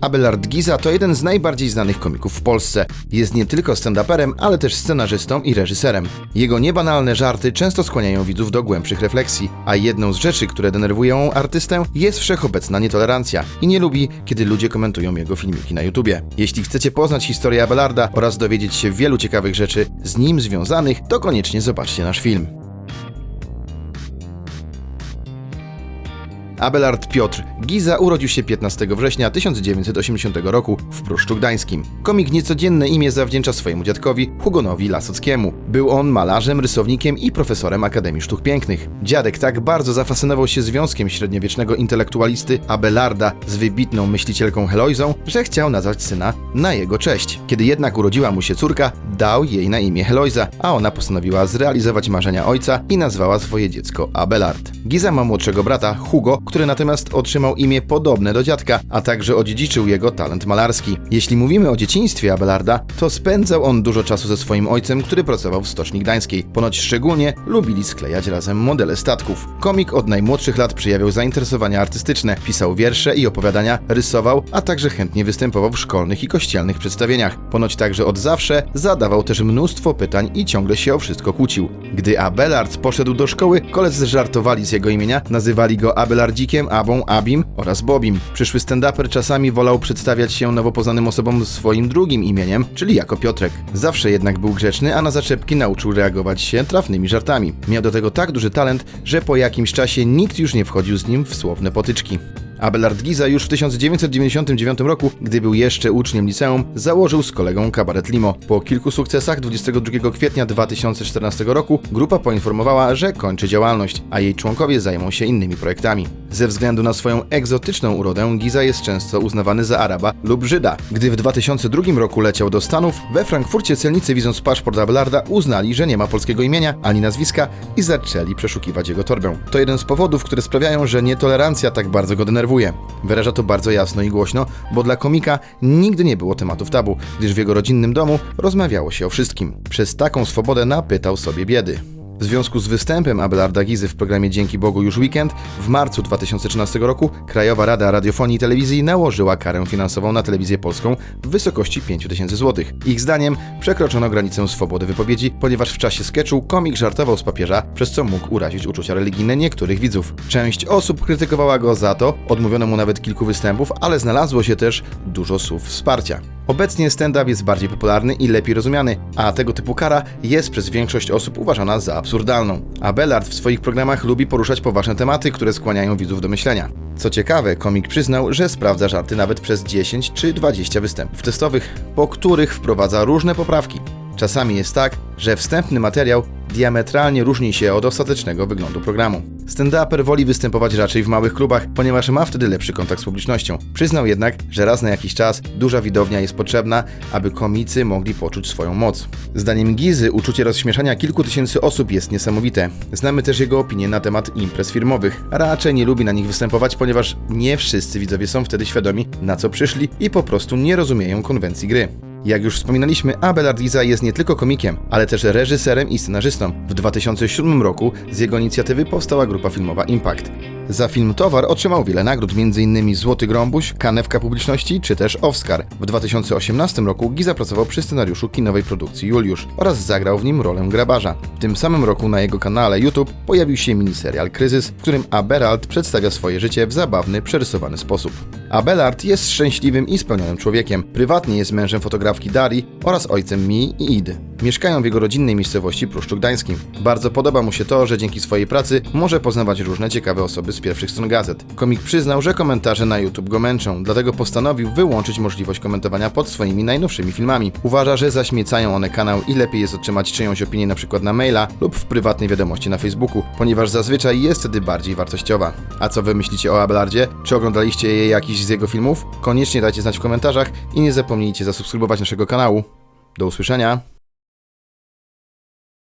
Abelard Giza to jeden z najbardziej znanych komików w Polsce. Jest nie tylko stand-uperem, ale też scenarzystą i reżyserem. Jego niebanalne żarty często skłaniają widzów do głębszych refleksji, a jedną z rzeczy, które denerwują artystę, jest wszechobecna nietolerancja i nie lubi, kiedy ludzie komentują jego filmiki na YouTubie. Jeśli chcecie poznać historię Abelarda oraz dowiedzieć się wielu ciekawych rzeczy z nim związanych, to koniecznie zobaczcie nasz film. Abelard Piotr Giza urodził się 15 września 1980 roku w Pruszczu Gdańskim. Komik niecodzienne imię zawdzięcza swojemu dziadkowi Hugonowi Lasockiemu. Był on malarzem, rysownikiem i profesorem Akademii Sztuk Pięknych. Dziadek tak bardzo zafascynował się związkiem średniowiecznego intelektualisty Abelarda z wybitną myślicielką Heloizą, że chciał nazwać syna na jego cześć. Kiedy jednak urodziła mu się córka, dał jej na imię Heloiza, a ona postanowiła zrealizować marzenia ojca i nazwała swoje dziecko Abelard. Giza ma młodszego brata Hugo, który natomiast otrzymał imię podobne do dziadka, a także odziedziczył jego talent malarski. Jeśli mówimy o dzieciństwie Abelarda, to spędzał on dużo czasu ze swoim ojcem, który pracował w Stoczni Gdańskiej. Ponoć szczególnie lubili sklejać razem modele statków. Komik od najmłodszych lat przejawiał zainteresowania artystyczne, pisał wiersze i opowiadania, rysował, a także chętnie występował w szkolnych i kościelnych przedstawieniach. Ponoć także od zawsze zadawał też mnóstwo pytań i ciągle się o wszystko kłócił. Gdy Abelard poszedł do szkoły, koledzy żartowali z jego imienia, nazywali go Abelardzikiem, Abą, Abim oraz Bobim. Przyszły stand-uper czasami wolał przedstawiać się nowo poznanym osobom swoim drugim imieniem, czyli jako Piotrek. Zawsze jednak był grzeczny, a na zaczepki nauczył reagować się trafnymi żartami. Miał do tego tak duży talent, że po jakimś czasie nikt już nie wchodził z nim w słowne potyczki. Abelard Giza już w 1999 roku, gdy był jeszcze uczniem liceum, założył z kolegą kabaret Limo. Po kilku sukcesach 22 kwietnia 2014 roku grupa poinformowała, że kończy działalność, a jej członkowie zajmą się innymi projektami. Ze względu na swoją egzotyczną urodę Giza jest często uznawany za Araba lub Żyda. Gdy w 2002 roku leciał do Stanów, we Frankfurcie celnicy widząc paszport Abelarda uznali, że nie ma polskiego imienia ani nazwiska i zaczęli przeszukiwać jego torbę. To jeden z powodów, które sprawiają, że nietolerancja tak bardzo go denerwuje. Wyraża to bardzo jasno i głośno, bo dla komika nigdy nie było tematów tabu, gdyż w jego rodzinnym domu rozmawiało się o wszystkim. Przez taką swobodę napytał sobie biedy. W związku z występem Abelarda Gizy w programie Dzięki Bogu już weekend, w marcu 2013 roku Krajowa Rada Radiofonii i Telewizji nałożyła karę finansową na telewizję polską w wysokości 5000 zł. Ich zdaniem przekroczono granicę swobody wypowiedzi, ponieważ w czasie sketchu komik żartował z papieża, przez co mógł urazić uczucia religijne niektórych widzów. Część osób krytykowała go za to, odmówiono mu nawet kilku występów, ale znalazło się też dużo słów wsparcia. Obecnie stand-up jest bardziej popularny i lepiej rozumiany, a tego typu kara jest przez większość osób uważana za absurdalną. Abelard w swoich programach lubi poruszać poważne tematy, które skłaniają widzów do myślenia. Co ciekawe, komik przyznał, że sprawdza żarty nawet przez 10 czy 20 występów testowych, po których wprowadza różne poprawki. Czasami jest tak, że wstępny materiał diametralnie różni się od ostatecznego wyglądu programu. Stand-uper woli występować raczej w małych klubach, ponieważ ma wtedy lepszy kontakt z publicznością. Przyznał jednak, że raz na jakiś czas duża widownia jest potrzebna, aby komicy mogli poczuć swoją moc. Zdaniem Gizy uczucie rozśmieszania kilku tysięcy osób jest niesamowite. Znamy też jego opinie na temat imprez firmowych. Raczej nie lubi na nich występować, ponieważ nie wszyscy widzowie są wtedy świadomi, na co przyszli i po prostu nie rozumieją konwencji gry. Jak już wspominaliśmy, Abelard Giza jest nie tylko komikiem, ale też reżyserem i scenarzystą. W 2007 roku z jego inicjatywy powstała grupa filmowa Impact. Za film Towar otrzymał wiele nagród, m.in. Złoty Grąbuś, Kanewka Publiczności czy też Oscar. W 2018 roku Giza pracował przy scenariuszu kinowej produkcji Juliusz oraz zagrał w nim rolę grabarza. W tym samym roku na jego kanale YouTube pojawił się miniserial Kryzys, w którym Aberald przedstawia swoje życie w zabawny, przerysowany sposób. Abelard jest szczęśliwym i spełnionym człowiekiem. Prywatnie jest mężem fotografki Darii oraz ojcem Mi i Idy. Mieszkają w jego rodzinnej miejscowości Pruszczu Gdańskim. Bardzo podoba mu się to, że dzięki swojej pracy może poznawać różne ciekawe osoby z pierwszych stron gazet. Komik przyznał, że komentarze na YouTube go męczą, dlatego postanowił wyłączyć możliwość komentowania pod swoimi najnowszymi filmami. Uważa, że zaśmiecają one kanał i lepiej jest otrzymać czyjąś opinię np. na maila lub w prywatnej wiadomości na Facebooku, ponieważ zazwyczaj jest wtedy bardziej wartościowa. A co wy myślicie o Abelardzie? Czy oglądaliście je jakiś z jego filmów? Koniecznie dajcie znać w komentarzach i nie zapomnijcie zasubskrybować naszego kanału. Do usłyszenia!